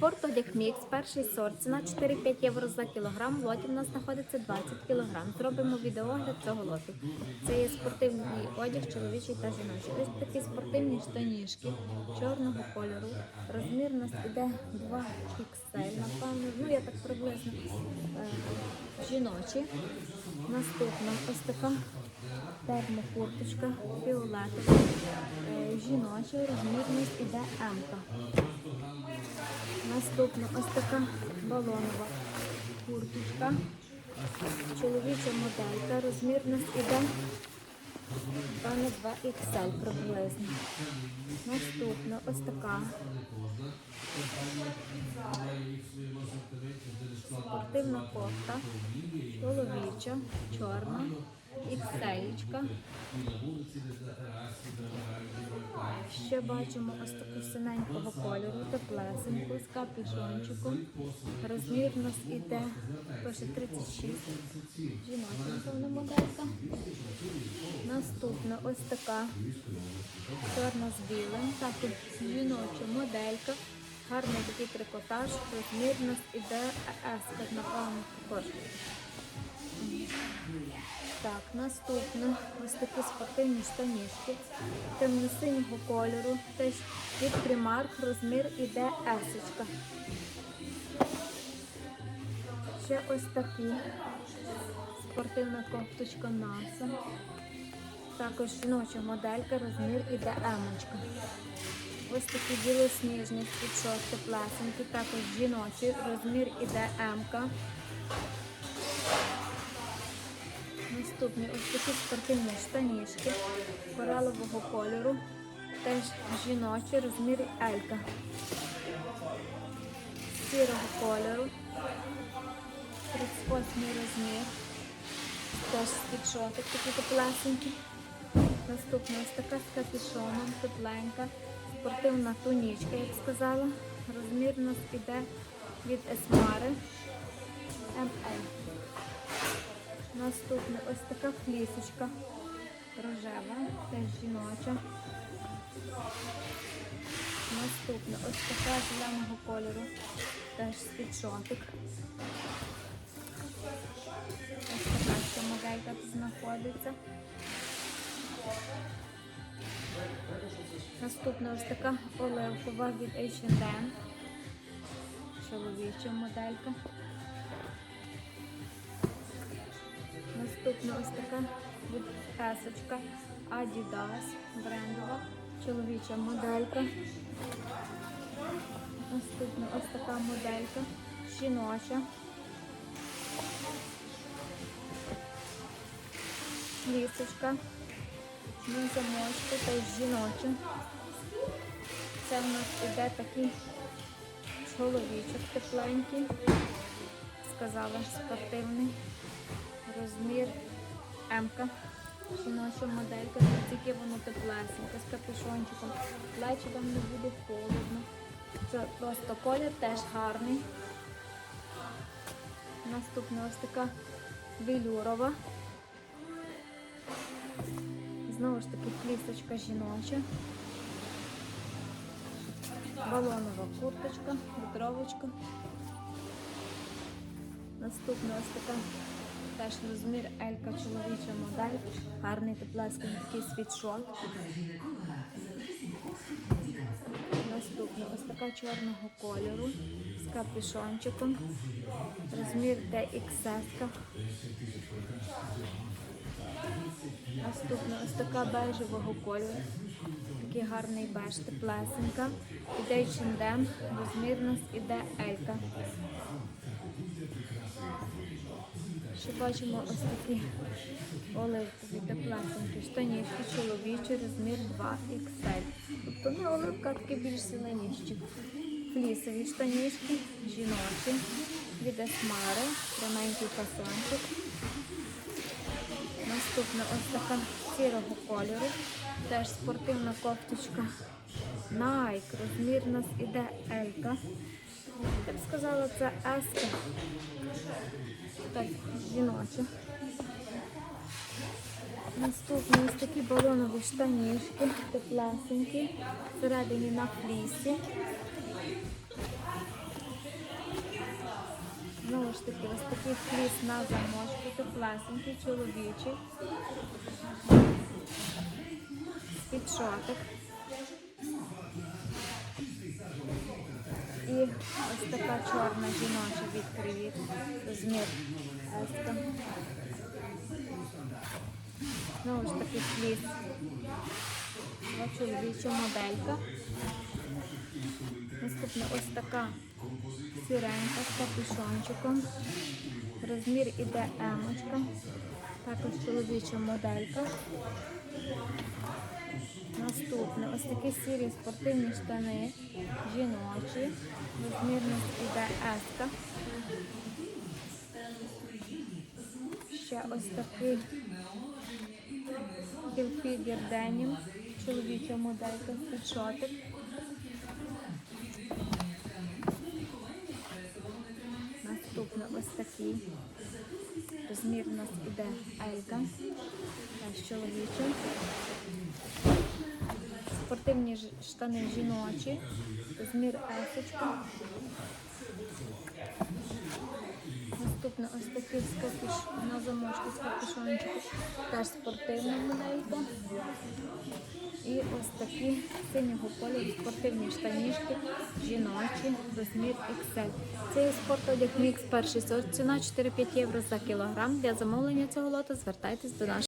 Спортодяг мікс, перший сорт, ціна 4-5 євро за кілограм. В лоті в нас знаходиться 20 кілограм. Зробимо відеогляд цього лоту. Це є спортивний одяг, чоловічий та жіночий. Ось такі спортивні штанішки чорного кольору. Розмір у нас іде 2 XL, напевно, ну я так приблизно е, жіночі. Наступна ось така термокурточка фіолетова. Е, Жіночий розмірність іде М. Наступна ось така балонова курточка. Чоловіча моделька. Розмірність іде певно 2 XL приблизно. Наступна ось така. Спортивна кофта. Чоловіча, чорна, XL. Ще бачимо ось таку синенького кольору, теплесеньку з капюшончиком. Розмір у нас іде пише 36. Жіноча, напевно, моделька. Наступна ось така чорна з білим. Також жіноча моделька. Гарний такий трикотаж. Розмір у іде S, напевно, також. Так, наступне ось такі спортивні штанішки темно-синього кольору. Теж від примарк розмір іде есочка. Ще ось такі спортивна кофточка НАСА. Також жіноча моделька, розмір іде емочка. Ось такі білосніжні світшот теплесенькі, також жіночі, розмір іде М-ка. Наступні ось такі спортивні штанішки коралового кольору. Теж жіночі, розмір Елька. Сірого кольору. 38 розмір. Теж світшотик такий теплесенький. Наступна ось така з капюшоном, тепленька. Спортивна тунічка, як сказала. Розмір у нас іде від Есмари МЛ. Наступна ось така флісочка рожева, теж жіноча. Наступна ось така зеленого кольору, теж світшотик. Ось така ще моделька тут знаходиться. Наступна ось така оливкова від H&M. Чоловіча моделька. Наступна ось така від есочка Adidas брендова, чоловіча моделька. Наступна ось така моделька, жіноча. Лісочка, на замочку, теж жіноча. Це в нас іде такий чоловічок тепленький, сказала спортивний розмір М-ка. Жіноча моделька, тільки воно теплесеньке, з капюшончиком. Плечі вам не буде холодно. Це просто колір теж гарний. Наступна ось така велюрова. Знову ж таки флісочка жіноча. Балонова курточка, вітровочка. Наступна ось така теж розмір Елька чоловіча модель. Гарний теплесний такий світшот. Наступна ось така чорного кольору з капюшончиком. Розмір DXS. Наступна ось така бежевого кольору. Такий гарний беж, теплесенька. Іде H&M, розмір нас іде Елька. Ще бачимо ось такі оливкові теплесенькі штанішки, чоловічі, розмір 2XL. Тобто не оливка, а такі більш зеленіші. Флісові штанішки, жіночі, від Есмари, тоненький фасончик. Наступна ось така сірого кольору, теж спортивна кофточка Nike, розмір у нас іде Елька. Я б сказала, це Еска. Так, жіноча. Наступні ось такі балонові штанішки, теплесенькі, всередині на флісі. зонтики, ось такий фліс на замочку, теплесенький, чоловічий. Підшотик. І ось така чорна жіноча від кривіт. Розмір еска. Знову ж таки. Ось чоловіча моделька. Наступна ось така сіренька з капюшончиком. Розмір іде емочка. Також чоловіча моделька. Наступне ось такі сірі спортивні штани жіночі. Розмір у нас іде еска. Ще ось такий Хілфігер денім, чоловіча моделька, світшотик. Наступне ось такий. Розмір у нас іде Елька. Чоловічий. Спортивні штани жіночі. Розмір есочка. Наступне ось такий з капюш... на замочку з капюшончиком. Теж спортивна моделька. І ось такі синього кольору спортивні штанішки жіночі, розмір XL. Це є спортодяг мікс перший сорт. Ціна 4-5 євро за кілограм. Для замовлення цього лоту звертайтесь до нашого.